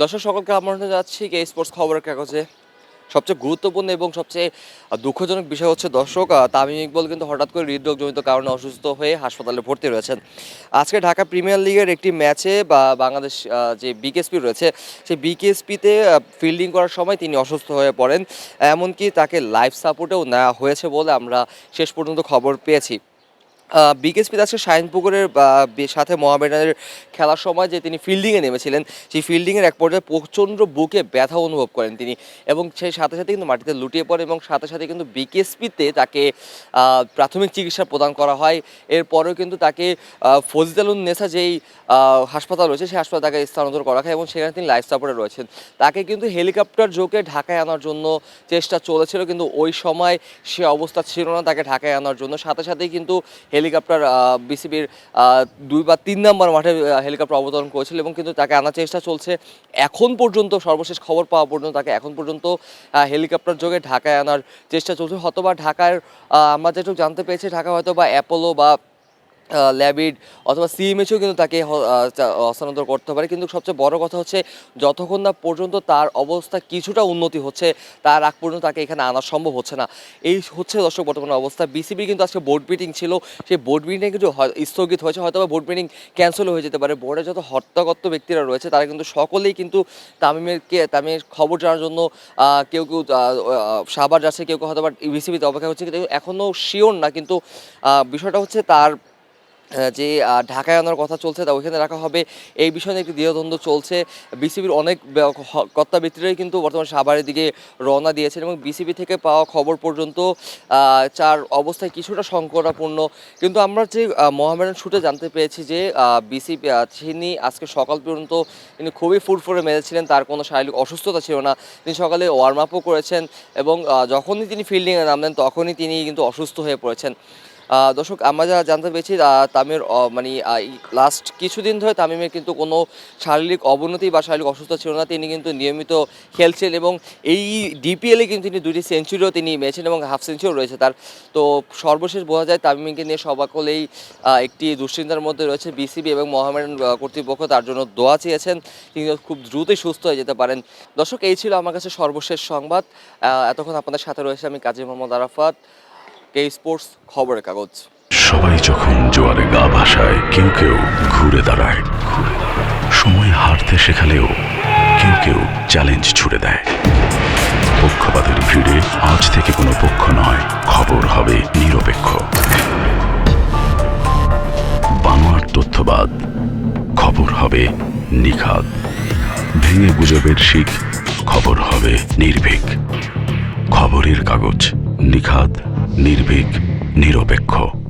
দর্শক, সকলকে আমন্ত্রণ যাচ্ছি কে স্পোর্টস খবরের কাগজে। সবচেয়ে গুরুত্বপূর্ণ এবং সবচেয়ে দুঃখজনক বিষয় হচ্ছে দর্শক তামিম ইকবল কিন্তু হঠাৎ করে হৃদরোগজনিত কারণে অসুস্থ হয়ে হাসপাতালে ভর্তি রয়েছেন। আজকে ঢাকা প্রিমিয়ার লিগের একটি ম্যাচে, বা বাংলাদেশ যে বিকেএসপি রয়েছে, সেই বিকেএসপিতে ফিল্ডিং করার সময় তিনি অসুস্থ হয়ে পড়েন। এমনকি তাকে লাইফ সাপোর্টেও নেওয়া হয়েছে বলে আমরা শেষ পর্যন্ত খবর পেয়েছি। বিকেএসপি আজকে শাহিনপুকুরের সাথে মোহামেডানের খেলার সময় যে তিনি ফিল্ডিংয়ে নেমেছিলেন, সেই ফিল্ডিংয়ের এক পর্যায়ে প্রচণ্ড বুকে ব্যথা অনুভব করেন তিনি। এবং সেই সাথে সাথে কিন্তু মাটিতে লুটিয়ে পড়ে এবং সাথে সাথে কিন্তু বিকেএসপিতে তাকে প্রাথমিক চিকিৎসা প্রদান করা হয়। এরপরেও কিন্তু তাকে ফজিদালুন নেসা যেই হাসপাতাল রয়েছে, সেই হাসপাতালে তাকে স্থানান্তর করা হয় এবং সেখানে তিনি লাইফ সাপোর্টে রয়েছেন। তাকে কিন্তু হেলিকপ্টার যোগে ঢাকায় আনার জন্য চেষ্টা চলেছিল, কিন্তু ওই সময় সে অবস্থা ছিল না তাকে ঢাকায় আনার জন্য। সাথে সাথেই কিন্তু হেলিকপ্টার বিসিবির দুই বা তিন নম্বর মাঠে হেলিকপ্টার অবতরণ করেছিল এবং কিন্তু তাকে আনার চেষ্টা চলছে। এখন পর্যন্ত, সর্বশেষ খবর পাওয়া পর্যন্ত তাকে এখন পর্যন্ত হেলিকপ্টার যোগে ঢাকায় আনার চেষ্টা চলছে। হয়তো বা ঢাকার আমরা যেটুকু জানতে পেরেছি ঢাকা হয়তো বা অ্যাপোলো বা ল্যাবিড অথবা সিএমএইচও কিন্তু তাকে হস্তান্তর করতে পারে। কিন্তু সবচেয়ে বড় কথা হচ্ছে যতক্ষণ না পর্যন্ত তার অবস্থা কিছুটা উন্নতি হচ্ছে তার আগ পর্যন্ত তাকে এখানে আনা সম্ভব হচ্ছে না। এই হচ্ছে দর্শক বর্তমান অবস্থা। বিসিবি কিন্তু আজকে বোর্ড মিটিং ছিল। সেই বোর্ড মিটিংয়ে কিন্তু স্থগিত হয়েছে। হয়তো বা বোর্ড মিটিং ক্যান্সেল হয়ে যেতে পারে। বোর্ডে যত হত্যাগত ব্যক্তিরা রয়েছে তারা কিন্তু সকলেই কিন্তু তামিমেরকে তামিমের খবর জানার জন্য কেউ কেউ আহ, যাচ্ছে কেউ কেউ হয়তো বা বিসিবিতে অপেক্ষা করছে কিন্তু এখনও শিওর না। কিন্তু বিষয়টা হচ্ছে তার যে ঢাকায় আনার কথা চলছে, তা ওইখানে রাখা হবে। এই বিষয়ে একটি দ্বিধাদ্বন্দ্ব চলছে। বিসিবির অনেক বে- কর্তা ব্যক্তিরাই কিন্তু বর্তমানে সাভারের দিকে রওনা দিয়েছেন এবং বিসিবি থেকে পাওয়া খবর পর্যন্ত চার অবস্থায় কিছুটা সংকটাপূর্ণ কিন্তু আমরা যে মোহামেডান শুটে জানতে পেরেছি যে বিসিবি তিনি আজকে সকাল পর্যন্ত তিনি খুবই ফুরফুরে মেরেছিলেন। তার কোনো শারীরিক অসুস্থতা ছিল না। তিনি সকালে ওয়ার্ম আপও করেছেন এবং যখনই তিনি ফিল্ডিংয়ে নামলেন, তখনই তিনি কিন্তু অসুস্থ হয়ে পড়েছেন। দর্শক, আমরা যা জানতে পেরেছি তামিমের মানে লাস্ট কিছুদিন ধরে তামিমের কিন্তু কোনো শারীরিক অবনতি বা শারীরিক অসুস্থ ছিল না। তিনি কিন্তু নিয়মিত খেলছেন এবং এই ডিপিএলে কিন্তু তিনি দুটি সেঞ্চুরিও তিনি মেরেছেন এবং হাফ সেঞ্চুরিও রয়েছে তার। তো সর্বশেষ বোঝা যায় তামিমকে নিয়ে সবাকলেই একটি দুশ্চিন্তার মধ্যে রয়েছে। বিসিবি এবং মোহামেডান কর্তৃপক্ষ তার জন্য দোয়া চেয়েছেন। তিনি খুব দ্রুতই সুস্থ হয়ে যেতে পারেন। দর্শক, এই ছিল আমার কাছে সর্বশেষ সংবাদ। এতক্ষণ আপনাদের সাথে রয়েছে আমি কাজী মোহাম্মদ আরাফাত। কে স্পোর্টস খবরের কাগজ। সবাই যখন জোয়ারে গা ভাসায়, কেউ কেউ ঘুরে দাঁড়ায়। সময় হারতে শেখালেও কেউ কেউ চ্যালেঞ্জ ছুড়ে দেয়। পক্ষপাতের ভিড়ে আজ থেকে কোনো পক্ষ নয়, খবর হবে নিরপেক্ষ। বানোয়ার তথ্যবাদ, খবর হবে নিখাদ। ভেঙে গুজবের শিখ, খবর হবে নির্ভীক। খবরের কাগজ নিখাদ। নির্ভীক নিরপেক্ষ।